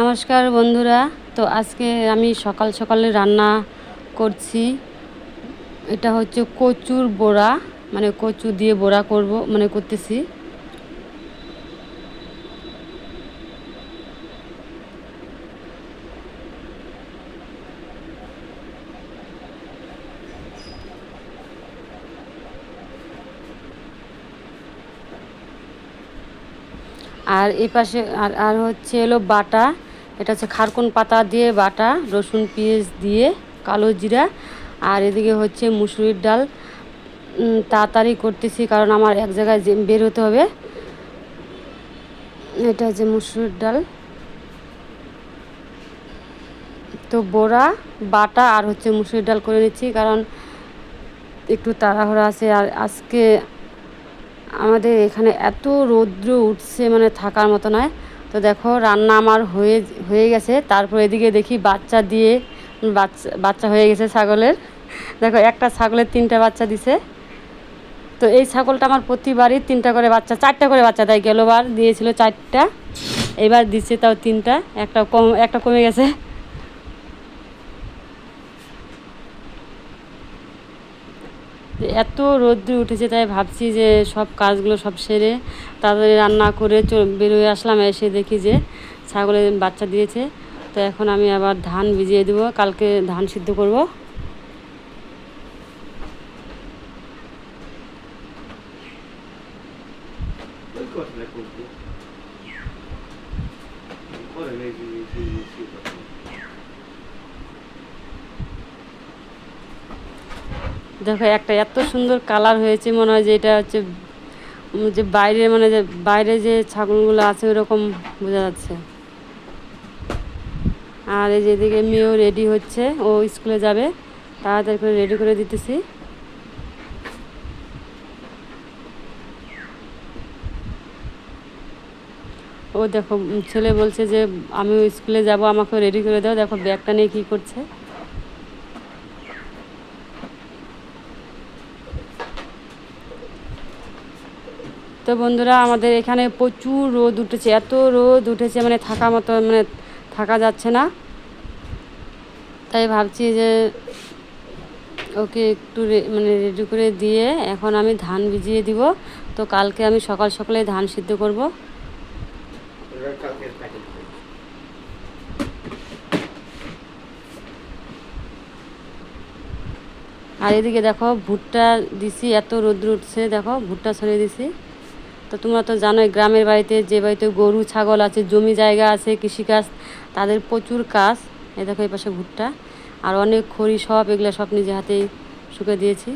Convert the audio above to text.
নমস্কার বন্ধুরা। তো আজকে আমি সকাল সকালে রান্না করছি। এটা হচ্ছে কচুর বড়া। মানে কচু দিয়ে বড়া করব মানে করতেছি। আর এই পাশে আর আর হচ্ছে এলো বাটা। এটা হচ্ছে খারকুন পাতা দিয়ে বাটা, রসুন, পেঁয়াজ দিয়ে কালো জিরা, আর এদিকে হচ্ছে মুসুরির ডাল। তাড়াতাড়ি করতেছি কারণ আমার এক জায়গায় বের হতে হবে। এটা হচ্ছে মুসুরির ডাল। তো বড়া, বাটা আর হচ্ছে মুসুরির ডাল করে নিচ্ছি কারণ একটু তাড়াহুড়া আছে। আর আজকে আমাদের এখানে এত রৌদ্র উঠছে মানে থাকার মতো নয়। তো দেখো, রান্না আমার হয়ে হয়ে গেছে। তারপর এদিকে দেখি বাচ্চা দিয়ে, বাচ্চা বাচ্চা হয়ে গেছে ছাগলের। দেখো, একটা ছাগলের তিনটা বাচ্চা দিছে। তো এই ছাগলটা আমার প্রতিবারই তিনটা করে বাচ্চা, চারটা করে বাচ্চা দেয়। গেলোবার দিয়েছিল চারটা, এবার দিচ্ছে তাও তিনটা। একটা কম, একটা কমে গেছে। এত রৌদ্র উঠেছে, তাই ভাবছি যে সব কাজগুলো সব সেরে তাড়াতাড়ি রান্না করে বেরোয় আসলাম, এসে দেখি যে ছাগলের বাচ্চা দিয়েছে। তো এখন আমি আবার ধান ভিজিয়ে দেবো, কালকে ধান সিদ্ধ করব। দেখো, একটা এত সুন্দর কালার হয়েছে, মনে হয় যে এটা হচ্ছে যে বাইরে মানে যে বাইরে যে ছাগলগুলো আছে, ওরকম বোঝা যাচ্ছে। আর এই যেদিকে মেয়েও রেডি হচ্ছে, ও স্কুলে যাবে, তাড়াতাড়ি করে রেডি করে দিতেছি। ও দেখো ছেলে বলছে যে, আমিও স্কুলে যাব আমাকে রেডি করে দাও, দেখো ব্যাগটা নিয়ে কী করছে। তো বন্ধুরা, আমাদের এখানে প্রচুর রোদ উঠেছে, এত রোদ উঠেছে মানে থাকা মতো মানে থাকা যাচ্ছে না। তাই ভাবছি যে ওকে একটু মানে রেডি করে দিয়ে এখন আমি ধান ভিজিয়ে দিব। তো কালকে আমি সকাল সকালে ধান সিদ্ধ করব। আর এদিকে দেখো, ভুট্টা দিছি, এত রোদ্র উঠছে, দেখো, ভুট্টা ছড়িয়ে দিছি। তো তোমরা তো জানোই গ্রামের বাড়িতে যে বাড়িতে গরু, ছাগল আছে, জমি জায়গা আছে, কৃষিকাজ, তাদের প্রচুর কাজ। এ দেখো এই পাশে ভুট্টা। আর অনেক খড়ি সব, এগুলো সব নিজে হাতেই শুকে দিয়েছি।